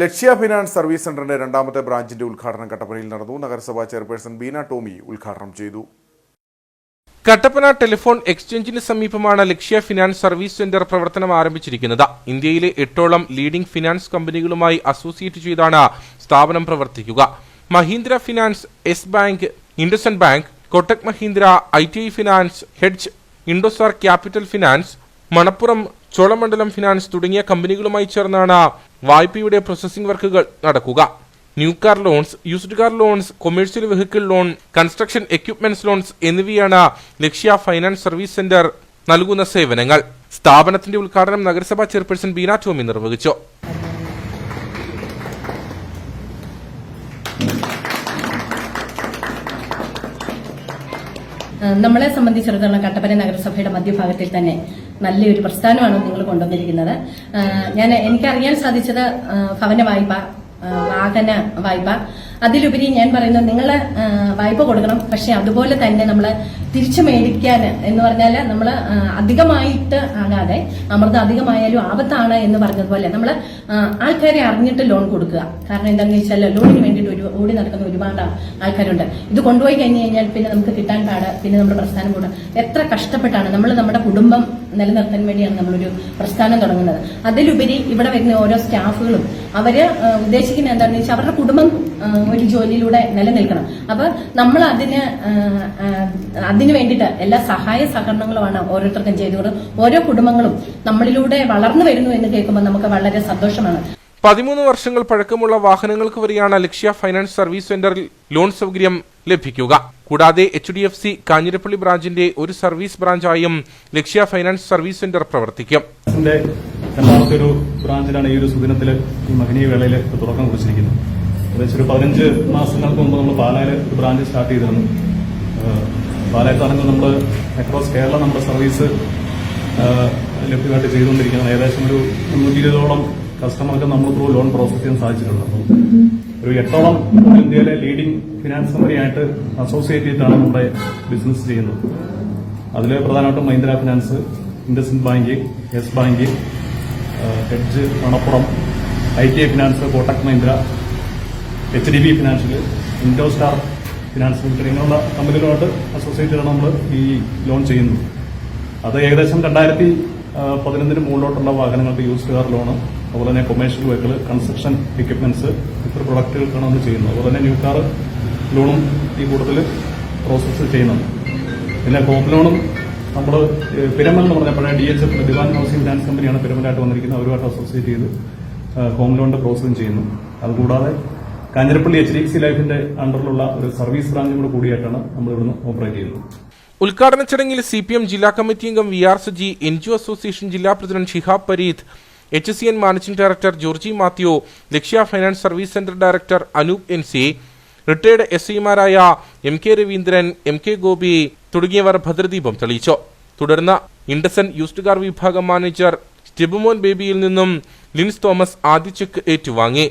ലക്ഷ്യ finance service സെന്ററിന്റെ രണ്ടാമത്തെ ബ്രാഞ്ചിന്റെ ഉദ്ഘാടനം കട്ടപ്പനയിൽ നടന്നു. നഗരസഭാ ചെയർപേഴ്സൺ ബീന ടോമി ഉദ്ഘാടനം ചെയ്തു. കട്ടപ്പന ടെലിഫോൺ എക്സ്ചേഞ്ചിന് സമീപമാണ് ലക്ഷ്യ ഫിനാൻസ് സർവീസ് സെന്റർ പ്രവർത്തനം ആരംഭിച്ചിരിക്കുന്നത്. ഇന്ത്യയിലെ എട്ടോളം ലീഡിംഗ് ഫിനാൻസ് കമ്പനികളുമായി അസോസിയേറ്റ് ചെയ്താണ് സ്ഥാപനം പ്രവർത്തിക്കുക. Mahindra finance yes bank IndusInd bank Kotak Mahindra I T I finance hedge IndoStar capital finance Manappuram Cholamandalam finance തുടങ്ങിയ കമ്പനികളുമായി ചേർന്നാണ് വായ്പയുടെ പ്രോസസ്സിംഗ് വർക്കുകൾ നടക്കുക. New car loans used car loans commercial vehicle loan construction equipments loans എന്നിവയാണ് Lakshya finance service centre നൽകുന്ന സേവനങ്ങൾ. സ്ഥാപനത്തിന്റെ ഉദ്ഘാടനം നഗരസഭാ ചെയർപേഴ്സൺ ബീന ടോമി നിർവഹിച്ചു. നമ്മളെ സംബന്ധിച്ചിടത്തോളം കട്ടപ്പന നഗരസഭയുടെ മധ്യഭാഗത്തിൽ തന്നെ നല്ലൊരു പ്രസ്ഥാനമാണ് നിങ്ങൾ കൊണ്ടുവന്നിരിക്കുന്നത്. ഞാൻ എനിക്കറിയാൻ സാധിച്ചത് ഭവന വായ്പ വാഹന വായ്പ അതിലുപരി ഞാൻ പറയുന്നത് നിങ്ങൾ വായ്പ കൊടുക്കണം. പക്ഷെ അതുപോലെ തന്നെ നമ്മൾ തിരിച്ചു മേടിക്കാൻ എന്ന് പറഞ്ഞാൽ നമ്മൾ അധികമായിട്ട് ആകാതെ അമൃത അധികമായാലും ആപത്താണ് എന്ന് പറഞ്ഞതുപോലെ നമ്മൾ ആൾക്കാരെ അറിഞ്ഞിട്ട് ലോൺ കൊടുക്കുക. കാരണം എന്താണെന്ന് വെച്ചാൽ ലോണിന് വേണ്ടിയിട്ട് ഒരു ഓടി നടക്കുന്ന ഒരുപാട് ആൾക്കാരുണ്ട്. ഇത് കൊണ്ടുപോയി കഴിഞ്ഞ് കഴിഞ്ഞാൽ പിന്നെ നമുക്ക് കിട്ടാൻ പാട് പിന്നെ നമ്മുടെ പ്രസ്ഥാനം കൂടാ. എത്ര കഷ്ടപ്പെട്ടാണ് നമ്മൾ നമ്മുടെ കുടുംബം നിലനിർത്താൻ വേണ്ടിയാണ് നമ്മളൊരു പ്രസ്ഥാനം തുടങ്ങുന്നത്. അതിലുപരി ഇവിടെ വരുന്ന ഓരോ സ്റ്റാഫുകളും അവർ ഉദ്ദേശിക്കുന്ന എന്താണെന്ന് വെച്ചാൽ അവരുടെ കുടുംബം ഒരു ജോലിയിലൂടെ നിലനിൽക്കണം. അപ്പൊ നമ്മൾ അതിന് അതിന് വേണ്ടിയിട്ട് എല്ലാ സഹായ സഹകരണങ്ങളുമാണ് ഓരോരുത്തർക്കും ചെയ്തുകൊണ്ട് ഓരോ കുടുംബങ്ങളും നമ്മളിലൂടെ വളർന്നു വരുന്നു എന്ന് കേൾക്കുമ്പോൾ നമുക്ക് വളരെ സന്തോഷമാണ്. പതിമൂന്ന് വർഷങ്ങൾ പഴക്കമുള്ള വാഹനങ്ങൾക്ക് വരെയാണ് ലക്ഷ്യ ഫൈനാൻസ് സർവീസ് സെന്ററിൽ ലോൺ സൗകര്യം ലഭിക്കുക. കൂടാതെ H D F C Kanjirappally ബ്രാഞ്ചിന്റെ ഒരു സർവീസ് ബ്രാഞ്ചായും ലക്ഷ്യ ഫൈനാൻസ് സർവീസ് സെന്റർ പ്രവർത്തിക്കും. രണ്ടാമത്തെ ഒരു ബ്രാഞ്ചിലാണ് ഈ ഒരു സുദിനത്തിൽ ഈ മഹനീയ വേളയിൽ തുടക്കം കുറിച്ചിരിക്കുന്നത്. ഒരു പതിനഞ്ച് മാസങ്ങൾക്ക് മുമ്പ് നമ്മൾ പാലായിൽ ഒരു ബ്രാഞ്ച് സ്റ്റാർട്ട് ചെയ്തിരുന്നു പാലായത്താണെങ്കിൽ നമ്മൾ അക്രോസ് കേരള നമ്മുടെ സർവീസ് ലഭ്യമായിട്ട് ചെയ്തുകൊണ്ടിരിക്കുന്നത് ഏകദേശം ഒരു മുന്നൂറ്റി ഇരുപതോളം കസ്റ്റമർക്ക് ത്രൂ ലോൺ പ്രോസസ് ചെയ്യാൻ സാധിച്ചിട്ടുണ്ട്. അപ്പം ഒരു എട്ടോളം ഇന്ത്യയിലെ ലീഡിംഗ് ഫിനാൻസ് കമ്പനിയായിട്ട് അസോസിയേറ്റ് ചെയ്തിട്ടാണ് നമ്മുടെ ബിസിനസ് ചെയ്യുന്നത്. അതിൽ പ്രധാനമായിട്ടും Mahindra finance Indus bank yes bank hedge Manappuram I T I finance Kotak Mahindra H D B financial IndoStar finance limited ഇങ്ങനെയുള്ള കമ്പനികളുമായിട്ട് അസോസിയേറ്റ് ചെയ്താണ് നമ്മൾ ഈ ലോൺ ചെയ്യുന്നത്. അത് ഏകദേശം രണ്ടായിരത്തി പതിനൊന്നിന് മുകളിലോട്ടുള്ള വാഹനങ്ങൾക്ക് യൂസ്ഡ് കാർ ലോണ് അതുപോലെ തന്നെ കൊമേഴ്ഷ്യൽ വെഹിക്കിൾ കൺസ്ട്രക്ഷൻ എക്യുപ്മെന്റ്സ് ഇത്ര പ്രൊഡക്റ്റുകൾക്കാണ് നമ്മൾ ചെയ്യുന്നത്. അതുപോലെ തന്നെ ന്യൂ കാർ ലോണും ഈ കൂട്ടത്തിൽ പ്രോസസ്സ് ചെയ്യുന്നുണ്ട്. പിന്നെ ഹോം ലോണും നമ്മൾ പിരമൽ എന്ന് പറഞ്ഞ പഴയ D H F Dewan housing finance കമ്പനിയാണ് പിരമലായിട്ട് വന്നിരിക്കുന്നത്. അവരുമായിട്ട് അസോസിയേറ്റ് ചെയ്ത് ഹോം ലോണിന്റെ പ്രോസസ്സും ചെയ്യുന്നു. അതുകൂടാതെ Kanjirappally H D F C ലൈഫിന്റെ അണ്ടറിലുള്ള ഒരു സർവീസ് ബ്രാഞ്ചും കൂടെ കൂടിയായിട്ടാണ് നമ്മൾ ഇവിടുന്ന് ഓപ്പറേറ്റ് ചെയ്യുന്നത്. ഉദ്ഘാടന ചടങ്ങിൽ സി പി എം ജില്ലാ കമ്മിറ്റി അംഗം V R Saji N G O association ജില്ലാ president Shihab Pareed H C N managing director Georgy Mathew Lakshya finance service centre director Anoop N C retired S ഐമാരായ M K Raveendran M K Gopi തുടങ്ങിയവർ ഭദ്രദീപം തെളിയിച്ചു. തുടർന്ന് IndusInd used car വിഭാഗം manager Stebumon ബേബിയിൽ നിന്നും Lins Thomas ആദ്യ ചെക്ക് ഏറ്റുവാങ്ങി.